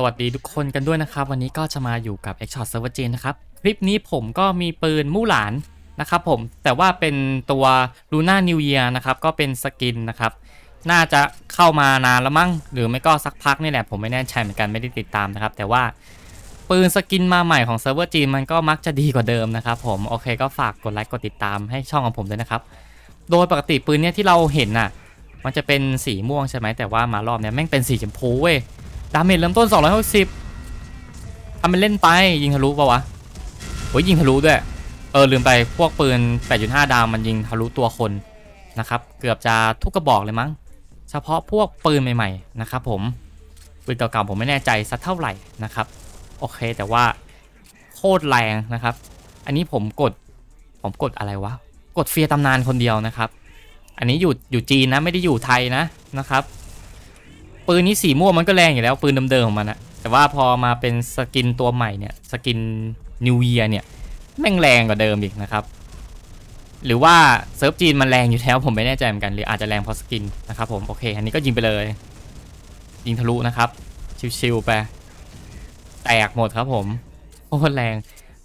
สวัสดีทุกคนกันด้วยนะครับ วันนี้ก็จะมาอยู่กับ x s h o t Server G นะครับ คลิปนี้ผมก็มีปืนมู่หลานนะครับผมแต่ว่าเป็นตัว Luna New Year นะครับ ก็เป็นสกินนะครับ น่าจะเข้ามานานแล้วมั้ง หรือไม่ก็สักพักนี่แหละ ผมไม่แน่ใจเหมือนกันไม่ได้ติดตามนะครับ แต่ว่าปืนสกินมาใหม่ของเซิร์ฟเวอร์จีนมันก็มักจะดีกว่าเดิมนะครับผมโอเคก็ฝากกดไลค์กดติดตามให้ช่องของผมด้วยนะครับ โดยปกติปืนเนี้ยที่เราเห็นน่ะ มันจะเป็นสีม่วงใช่ไหมแต่ว่ามารอบเนี้ยแม่งเป็นสีชมพูเว้ย ดาเมจเริ่มต้น 260ทำเป็นเล่นไปยิงทะลุปะวะโอ้ยยิงทะลุด้วย เออลืมไปพวกปืน 8.5 ดาวมันยิงทะลุตัวคนนะครับเกือบจะทุกกระบอกเลยมั้ง เฉพาะพวกปืนใหม่ๆนะครับผมปืนเก่าๆผมไม่แน่ใจสักเท่าไหร่นะครับโอเคแต่ว่าโคตรแรงนะครับ อันนี้ผมกดผมกดอะไรวะกดเฟียตำนานคนเดียวนะครับ อันนี้อยู่อยู่จีนนะไม่ได้อยู่ไทยนะนะครับ ปืนนี้สีม่วงมันก็แรงอยู่แล้วปืนเดิมๆของมันอะแต่ว่าพอมาเป็นสกินตัวใหม่เนี่ยสกินนิวเ e ียเนี่ยแม่งแรงกว่าเดิมอีกนะครับ หรือว่าเซิร์ฟจีนมันแรงอยู่แล้วผมไม่แน่ใจเหมือนกันหรืออาจจะแรงเพราะสกินนะครับผมโอเค อันนี้ก็ยิงไปเลย ยิงทะลุนะครับชิวๆไปแตกหมดครับผมโคตรแรง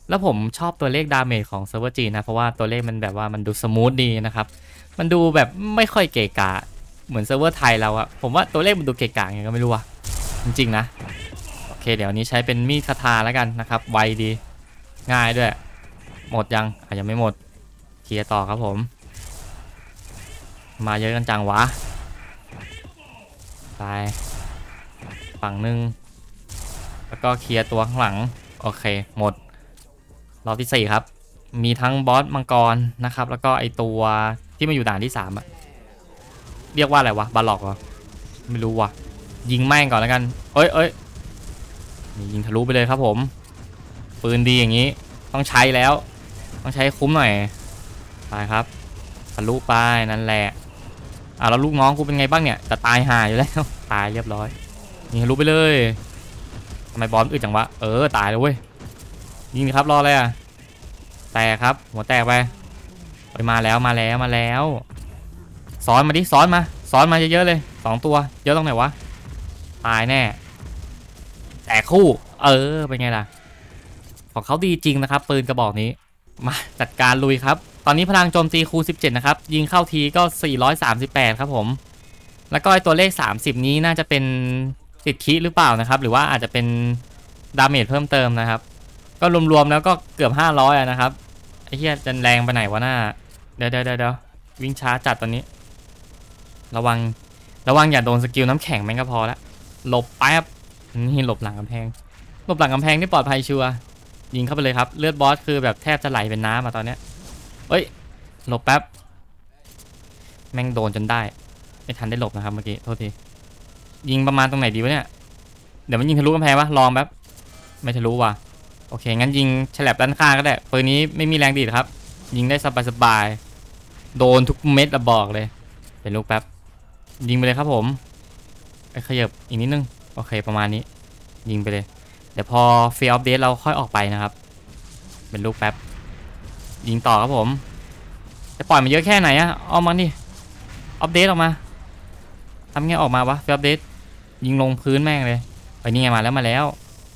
แล้วผมชอบตัวเลขดาเมจของเซิร์ฟเวอร์จีนนะเพราะว่าตัวเลขมันแบบว่ามันดูสมูทดีนะครับ มันดูแบบไม่ค่อยเกะกะ เหมือนเซิร์ฟเวอร์ไทยเราอะผมว่าตัวเลขมันดูเกะกะไงก็ไม่รู้อะจริงๆนะ โอเค เดี๋ยวนี้ใช้เป็นมีดคาทาแล้วกันนะครับ ไวดี ง่ายด้วย หมดยังอาจจะไม่หมด เคลียร์ต่อครับผม มาเยอะกันจังวะไปฝั่งหนึ่ง แล้วก็เคลียร์ตัวข้างหลัง โอเค หมด รอบที่สี่ครับ มีทั้งบอสมังกรนะครับ แล้วก็ไอตัวที่มาอยู่ด่านที่สามอะ เรียกว่าอะไรวะบาล็อกเหรอไม่รู้ว่ะ ยิงแม่งก่อนแล้วกัน เอ้ยเอ้ยนี่ยิงทะลุไปเลยครับผม ปืนดีอย่างนี้ ต้องใช้แล้ว ต้องใช้คุ้มหน่อยไปครับทะลุไปนั่นแหละอะแล้วลูกน้องกูเป็นไงบ้างเนี่ยจะตายห่าอยู่แล้วตายเรียบร้อยยิงทะลุไปเลยทำไมบอลอึดจังวะเออตายแล้วเว้ยยิงครับรออะไรอะแตกครับ หัวแตกไปไปมาแล้วมาแล้วมาแล้ว ซ้อนมาดิซ้อนมาซ้อนมาเยอะๆเลยสองตัว เยอะตรงไหนวะตายแน่ แต่คู่ เออเป็นไงล่ะ ของเขาดีจริงนะครับ ปืนกระบอกนี้ มาจัดการลุยครับ ตอนนี้พลังโจมตีคูณ17 นะครับ ยิงเข้าทีก็ 438 ครับผม แล้วก็ไอตัวเลข 30 นี้น่าจะเป็นติดคิหรือเปล่านะครับ หรือว่าอาจจะเป็นดาเมจเพิ่มเติมนะครับ ก็รวมๆแล้วก็เกือบ 500อะนะครับไอ้เหี้ยจะแรงไปไหนวะหน้าเดี๋ยวเดี๋ยวเดี๋ยววิ่งช้าจัดตอนนี้ ระวัง ระวังอย่าโดนสกิลน้ำแข็งแม่งก็พอละหลบแป๊บนี่หลบหลังกำแพง หลบหลังกำแพงนี่ปลอดภัยชัวร์ยิงเข้าไปเลยครับ เลือดบอสคือแบบแทบจะไหลเป็นน้ำอะตอนเนี้ยเอ้ย หลบแป๊บ แม่งโดนจนได้ ไม่ทันได้หลบนะครับเมื่อกี้ โทษที ยิงประมาณตรงไหนดีวะเนี่ย เดี๋ยวมันยิงทะลุกำแพงปะลองแป๊บ ไม่ทะลุว่ะ โอเค งั้นยิงฉลับด้านข้างก็ได้ปืนนี้ไม่มีแรงดีดครับ ยิงได้สบายๆโดนทุกเม็ดระบอกเลย เป็นลูกแป๊บ ยิงไปเลยครับผมไปขยับอีกนิดนึง โอเคประมาณนี้ ยิงไปเลย เดี๋ยวพอฟลอัปเดตเราค่อยออกไปนะครับ เป็นลูกแป๊บ ยิงต่อครับผม จะปล่อยมันเยอะแค่ไหนอะเอามาดิอัปเดตออกมาทำไงออกมาวะฟลอัปเดตยิงลงพื้นแม่งเลยไปนี่ไงมาแล้วมาแล้ว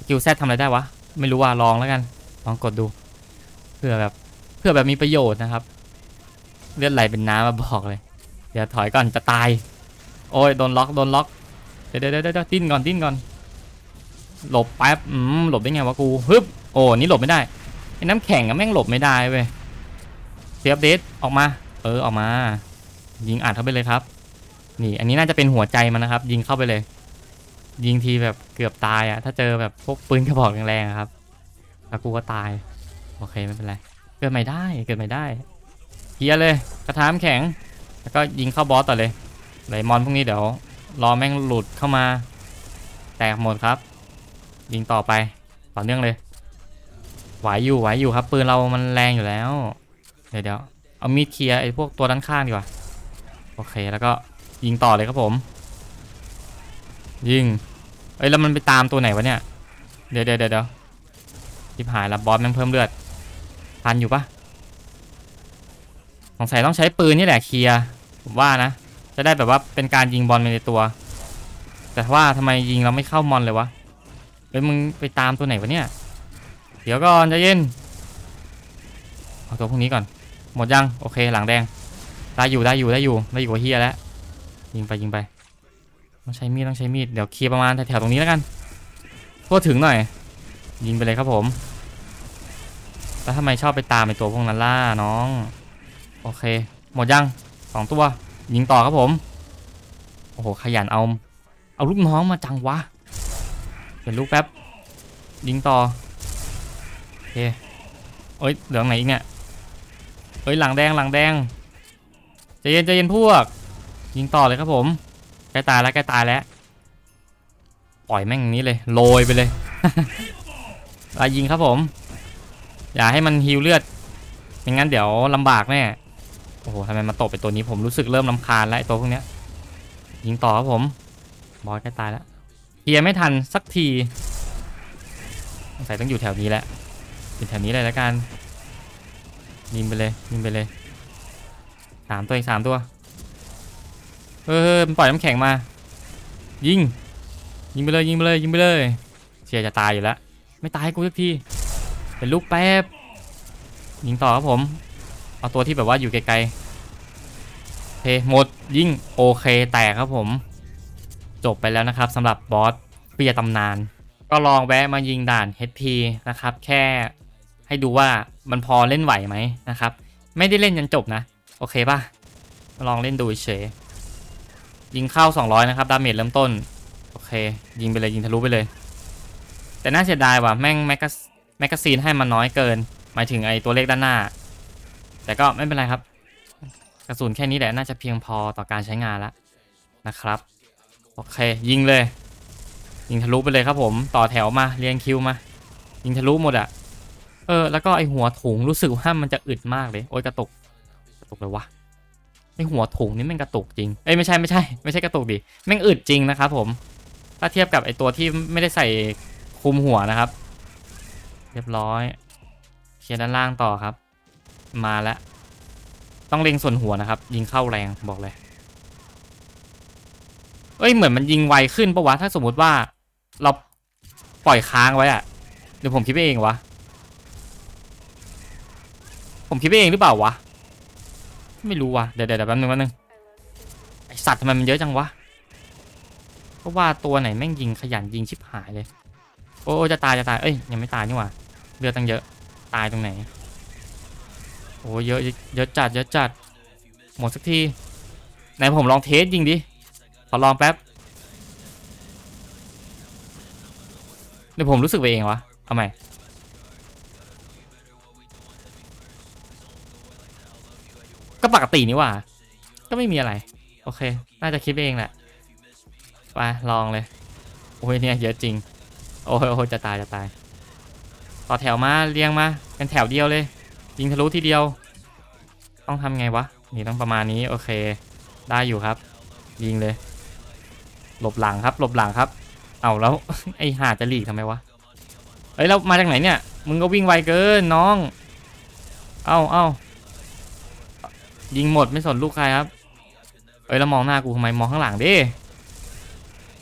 กิลแซทำอะไรได้วะ ไม่รู้ว่าลองแล้วกัน ลองกดดู เพื่อแบบเพื่อแบบมีประโยชน์นะครับ เลือดไหลเป็นน้ำมาบอกเลย เดี๋ยวถอยก่อนจะตาย โอ้ยโดนล็อกโดนล็อกเดี๋ยวเดี๋ยวเดี๋ยวเดี๋ยวดิ้นก่อนดิ้นก่อน หลบแป๊บอืมหลบได้ไงวะกูฮึบโอ้นี่หลบไม่ได้ไอ้น้ำแข็งอะแม่งหลบไม่ได้เว้ยเสียบเดตออกมา เออออกมา ยิงอัดเข้าไปเลยครับ นี่อันนี้น่าจะเป็นหัวใจมันนะครับ ยิงเข้าไปเลย ยิงทีแบบเกือบตายอะถ้าเจอแบบพวกปืนกระบอกแรงๆครับแล้วกูก็ตายโอเคไม่เป็นไรเกิดใหม่ได้เกิดใหม่ได้เคลียเลยกระทามแข็ง แล้วก็ยิงเข้าบอสต่อเลย ไดมอนพวกนี้เดี๋ยว รอแม่งหลุดเข้ามา แตกหมดครับ ยิงต่อไปต่อเนื่องเลยไหวอยู่ไหวอยู่ครับ ปืนเรามันแรงอยู่แล้ว เดี๋ยวเดี๋ยวเอามีดเคลียร์ไอ้พวกตัวด้านข้างดีกว่า โอเคแล้วก็ยิงต่อเลยครับผม ยิงเอ้ยแล้วมันไปตามตัวไหนวะเนี่ย เดี๋ยวเดี๋ยวเดี๋ยวทิพหายละบอสแม่งเพิ่มเลือดทันอยู่ปะสงสัยต้องใช้ปืนนี่แหละเคลียร์ผมว่านะ จะได้แบบว่าเป็นการยิงบอลไปในตัว แต่ว่าทำไมยิงเราไม่เข้ามอนเลยวะฮ้ยมึงไปตามตัวไหนวะเนี่ย เดี๋ยวก่อนใจเย็นเอาตัวพวกนี้ก่อน หมดยังโอเคหลังแดงได้อยู่ได้อยู่ได้อยู่ได้อยู่กับเฮียแล้วยิงไปยิงไปต้องใช้มีดต้องใช้มีดเดี๋ยวเคลียร์ประมาณแถวๆตรงนี้แล้วกันทั่วถึงหน่อย ยิงไปเลยครับผมแล้วทำไมชอบไปตามไอตัวพวกนั้นล่ะน้อง โอเค หมดยังสองตัว ยิงต่อครับผม โอ้โหขยันเอา เอาลูกน้องมาจังวะเห็นลูกแป๊บ ยิงต่อโอเคเอ้ยเหลืองไหนอีกเนี่ยเอ้ยหลังแดงหลังแดงใจเย็นใจเย็นพวก ยิงต่อเลยครับผมใกล้ตายแล้วใกล้ตายแล้วปล่อยแม่งอย่างนี้เลยโรยไปเลยลายิงครับผม อย่าให้มันฮิวเลือดไม่งั้นเดี๋ยวลำบากแน่ โอ้โหทำไมมาตบไปตัวนี้ผมรู้สึกเริ่มลำคาญแล้วไอ้ตัวพวกเนี้ย ยิงต่อครับผม บอสใกล้ตายแล้วเคลียไม่ทันสักทีสงสัยต้องอยู่แถวนี้แหละอยู่แถวนี้เลยแล้วกันยิงไปเลยยิงไปเลยสามตัวอีกสามตัวเออมันปล่อยน้ำแข็งมา ยิง ยิงไปเลยยิงไปเลยยิงไปเลยเชียจะตายอยู่แล้ว ไม่ตายให้กูสักที เป็นลูกแป๊บยิงต่อครับผม เอาตัวที่แบบว่าอยู่ไกลๆเคหมดยิงโอเคแตกครับผม จบไปแล้วนะครับสำหรับบอสเปียตำนาน ก็ลองแวะมายิงด่าน HP นะครับ แค่ให้ดูว่ามันพอเล่นไหวไหมนะครับ ไม่ได้เล่นยันจบนะ โอเคป่ะ ลองเล่นดูเฉยยิงเข้า 200 นะครับ ดาเมจเริ่มต้น โอเค ยิงไปเลยยิงทะลุไปเลย แต่น่าเสียดายว่ะแม่งแมกกาแมกกาซีนให้มันน้อยเกิน หมายถึงไอตัวเลขด้านหน้า แต่ก็ไม่เป็นไรครับ กระสุนแค่นี้แหละน่าจะเพียงพอต่อการใช้งานแล้วนะครับ โอเค ยิงเลย ยิงทะลุไปเลยครับผม ต่อแถวมาเรียงคิวมา ยิงทะลุหมดอะเออ แล้วก็ไอหัวถุงรู้สึกว่ามันจะอึดมากเลย โอ้ยกระตุก กระตุกเลยวะไอหัวถุงนี่แม่งกระตุกจริง เอ้ยไม่ใช่ไม่ใช่ไม่ใช่กระตุกดิแม่งอึดจริงนะครับผม ถ้าเทียบกับไอตัวที่ไม่ได้ใส่คุมหัวนะครับ เรียบร้อย เคลียร์ด้านล่างต่อครับ มาแล้ว ต้องเล็งส่วนหัวนะครับ ยิงเข้าแรงบอกเลย เอ้ยเหมือนมันยิงไวขึ้นปะวะ ถ้าสมมติว่า เราปล่อยค้างไว้อะเดี๋ยวผมคิดไปเองวะ ผมคิดไปเองหรือเปล่าวะ ไม่รู้วะเดี๋ยวเดี๋ยวแป๊บนึงแป๊บนึงไอสัตว์ทำไมมันเยอะจังวะเพราะว่าตัวไหนแม่งยิงขยันยิงชิบหายเลย โอ้จะตายจะตายเอ้ยยังไม่ตายนี่หว่าเลือดตั้งเยอะตายตรงไหน อ้เยอะเยอะจัดเยอะจัด หมดสักทีไหนผมลองเทสยิงดิ ขอลองแป๊บเดี๋ยวผมรู้สึกไปเองวะเอาใหม่ก็ปกตินี่ว่า ก็ไม่มีอะไร โอเค น่าจะคิดไปเองแหละ ไป ลองเลย โอ้ยเนี่ยเยอะจริง โอ้ยโอ้ยจะตายจะตาย ต่อแถวมาเรียงมา เป็นแถวเดียวเลย ยิงทะลุทีเดียว ต้องทำไงวะ นี่ต้องประมาณนี้โอเค ได้อยู่ครับ ยิงเลย หลบหลังครับ หลบหลังครับ เอาแล้ว ไอหาจะหลีกทำไมวะเฮ้ยเรามาจากไหนเนี่ย มึงก็วิ่งไวเกินน้อง เอ้าเอ้ายิงหมดไม่สนลูกใครครับ เอ้ยแล้วมองหน้ากูทำไมมองข้างหลังดิ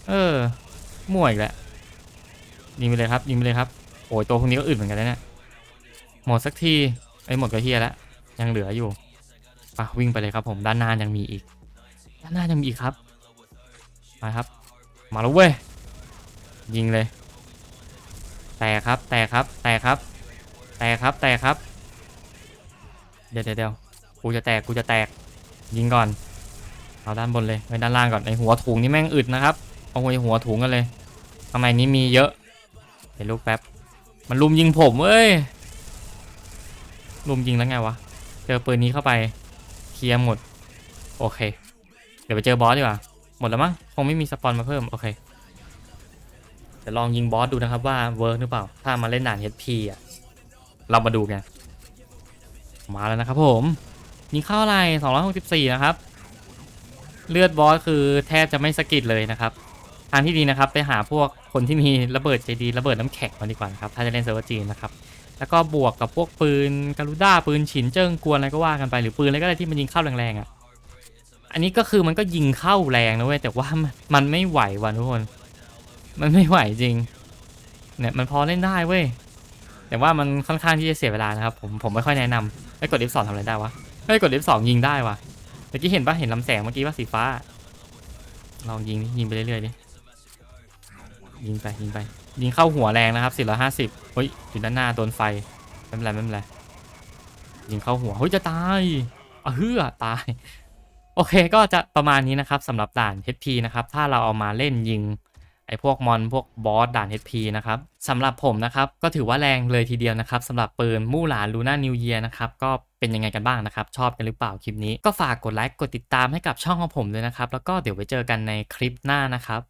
เออมั่วอีกแล้วยิงไปเลยครับยิงไปเลยครับ โอ้ยตัวพวกนี้ก็อึดเหมือนกันนะเนี่ยหมดสักที ไอ้หมดก็เฮียแล้วยังเหลืออยู่ปะวิ่งไปเลยครับผมด้านหน้ายังมีอีก ด้านหน้ายังมีอีกครับมาครับ มาแล้วเว้ยยิงเลย แตกครับแตกครับแตกครับ แตกครับแตกครับ เดี๋ยวเดี๋ยวกูจะแตกกูจะแตกยิงก่อนเอาด้านบนเลยไปด้านล่างก่อนไอหัวถุงนี่แม่งอึดนะครับเอาไอหัวถุงกันเลยทำไมนี้มีเยอะเดี๋ยวลูกแป๊บมันลุมยิงผมเว้ย ลุมยิงแล้วไงวะ เจอปืนนี้เข้าไป เคลียร์หมด โอเค เดี๋ยวไปเจอบอสดีกว่า หมดแล้วมั้ง คงไม่มีสปอนมาเพิ่ม โอเคเดี๋ยวลองยิงบอสดูนะครับว่าเวิร์กหรือเปล่า ถ้ามาเล่นด่าน HP อะ เรามาดูกัน มาแล้วนะครับผม ยิงเข้าอะไร 264 นะครับ เลือดบอสคือแทบจะไม่สกิดเลยนะครับ ทางที่ดีนะครับไปหาพวกคนที่มีระเบิดใจดีระเบิดน้ำแข็งมาดีกว่านะครับ ถ้าจะเล่นเซิร์ฟเวจีนนะครับ แล้วก็บวกกับพวกปืนการูด้าปืนฉินเจิ้งกวนอะไรก็ว่ากันไปหรือปืนอะไรก็ได้ที่มันยิงเข้าแรงๆอะ อันนี้ก็คือมันก็ยิงเข้าแรงนะเว้ยแต่ว่ามันไม่ไหวว่ะทุกคน มันไม่ไหวจริง เนี่ยมันพอเล่นได้เว้ยแต่ว่ามันค่อนข้างที่จะเสียเวลานะครับผมผมไม่ค่อยแนะนำไอ้กด F2 ทำอะไรได้วะไอ้กด F2 ยิงได้วะเมื่อกี้เห็นปะเห็นลำแสงเมื่อกี้ว่าสีฟ้าลองยิงยิงไปเรื่อยๆดิยิงไปยิงไป ยิงเข้าหัวแรงนะครับ450เฮ้ยอยู่ด้านหน้าโดนไฟไม่เป็นไรไม่เป็นไรยิงเข้าหัวเฮ้ยจะตายอะเฮือตาย โอเคก็จะประมาณนี้นะครับสำหรับด่าน HP นะครับถ้าเราเอามาเล่นยิงไอ้พวกมอนพวกบอสด่าน HP นะครับสำหรับผมนะครับก็ถือว่าแรงเลยทีเดียวนะครับสำหรับปืนมู่หลานลูน่านิวเยียนะครับก็เป็นยังไงกันบ้างนะครับ ชอบกันหรือเปล่าคลิปนี้ ก็ฝากกดไลค์กดติดตามให้กับช่องของผมด้วยนะครับ แล้วก็เดี๋ยวไว้เจอกันในคลิปหน้านะครับ